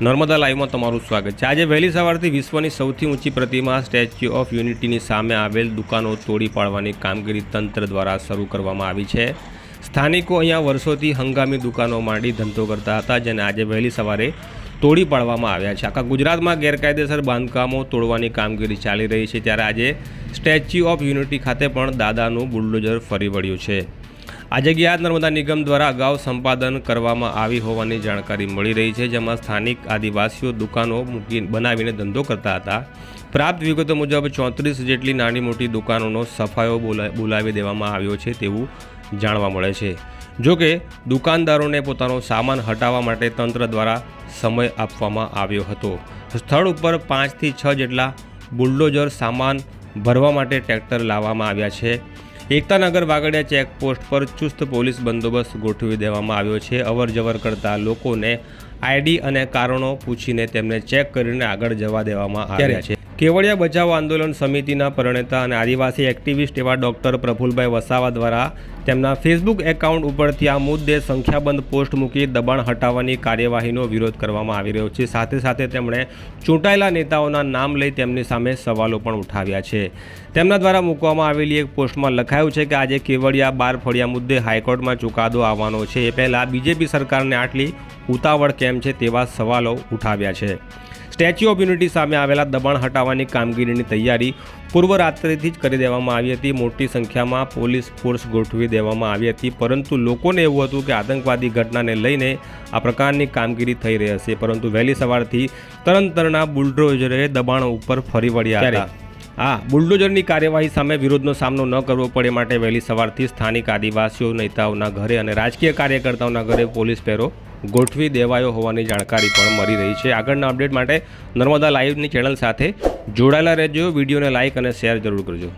નર્મદા લાઈવમાં તમારું સ્વાગત છે. આજે વહેલી સવારથી વિશ્વની સૌથી ઊંચી પ્રતિમા, સ્ટેચ્યુ ઓફ યુનિટીની સામે આવેલ દુકાનો તોડી પાડવાની કામગીરી તંત્ર દ્વારા શરૂ કરવામાં આવી છે. સ્થાનિકો અહીંયા વર્ષોથી હંગામી દુકાનો માંડી ધંધો કરતા હતા, જેને આજે વહેલી સવારે તોડી પાડવામાં આવ્યા છે. આખા ગુજરાતમાં ગેરકાયદેસર બાંધકામો તોડવાની કામગીરી ચાલી રહી છે, ત્યારે આજે સ્ટેચ્યુ ઓફ યુનિટી ખાતે પણ દાદાનું બુલડોઝર ફરી વળ્યું છે. આ જગ્યા નર્મદા નિગમ દ્વારા અગાઉ સંપાદન કરવામાં આવી હોવાની જાણકારી મળી રહી છે, જેમાં સ્થાનિક આદિવાસીઓ દુકાનો મૂકી બનાવીને ધંધો કરતા હતા. પ્રાપ્ત વિગતો મુજબ, ચોત્રીસ જેટલી નાની મોટી દુકાનોનો સફાયો બોલા, બોલાવી દેવામાં આવ્યો છે તેવું જાણવા મળે છે. જો કે, દુકાનદારોને પોતાનો સામાન હટાવવા માટે તંત્ર દ્વારા સમય આપવામાં આવ્યો હતો. સ્થળ ઉપર પાંચથી છ જેટલા બુલડોઝર સામાન ભરવા માટે ટ્રેક્ટર લાવવામાં આવ્યા છે. એકતાનગર વાગડિયા ચેકપોસ્ટ પર ચુસ્ત પોલીસ બંદોબસ્ત ગોઠવી દેવામાં આવ્યો છે. અવરજવર કરતા લોકોને આઈડી અને કારણો પૂછીને તેમને ચેક કરીને આગળ જવા દેવામાં આવ્યા છે. કેવડિયા બચાવ આંદોલન સમિતિના પ્રણેતા અને આદિવાસી એક્ટિવિસ્ટ એવા ડૉક્ટર પ્રફુલભાઈ વસાવા દ્વારા તેમના ફેસબુક એકાઉન્ટ ઉપરથી આ મુદ્દે સંખ્યાબંધ પોસ્ટ મૂકી દબાણ હટાવવાની કાર્યવાહીનો વિરોધ કરવામાં આવી રહ્યો છે. સાથે સાથે તેમણે ચૂંટાયેલા નેતાઓના નામ લઈ તેમની સામે સવાલો પણ ઉઠાવ્યા છે. તેમના દ્વારા મૂકવામાં આવેલી એક પોસ્ટમાં લખાયું છે કે આજે કેવડિયા બાર ફળિયા મુદ્દે હાઈકોર્ટમાં ચુકાદો આવવાનો છે. એ પહેલાં બીજેપી સરકારને આટલી ઉતાવળ કેમ છે તેવા સવાલો ઉઠાવ્યા છે. સ્ટેચ્યુ ઓફ યુનિટી સામે આવેલા દબાણ હટાવવાની કામગીરીની તૈયારી પૂર્વ રાત્રિથી જ કરી દેવામાં આવી હતી. મોટી સંખ્યામાં પોલીસ ફોર્સ ગોઠવી દેવામાં આવી હતી પરંતુ લોકોને એવું હતું કે આતંકવાદી ઘટનાને લઈને આ પ્રકારની કામગીરી થઈ રહી હશે. પરંતુ વહેલી સવારથી તરણતરના બુલડોઝરે દબાણ ઉપર ફરી વળ્યા હતા. આ બુલડોઝરની કાર્યવાહી સામે વિરોધનો સામનો ન કરવો પડે માટે વહેલી સવારથી સ્થાનિક આદિવાસીઓ નેતાઓના ઘરે અને રાજકીય કાર્યકર્તાઓના ઘરે પોલીસ પહેરો ગોઠવી દેવાયો હોવાની જાણકારી પણ મળી રહી છે. આગળના અપડેટ માટે નર્મદા લાઈવની ચેનલ સાથે જોડાયેલા રહેજો. વિડીયોને લાઇક અને શેર જરૂર કરજો.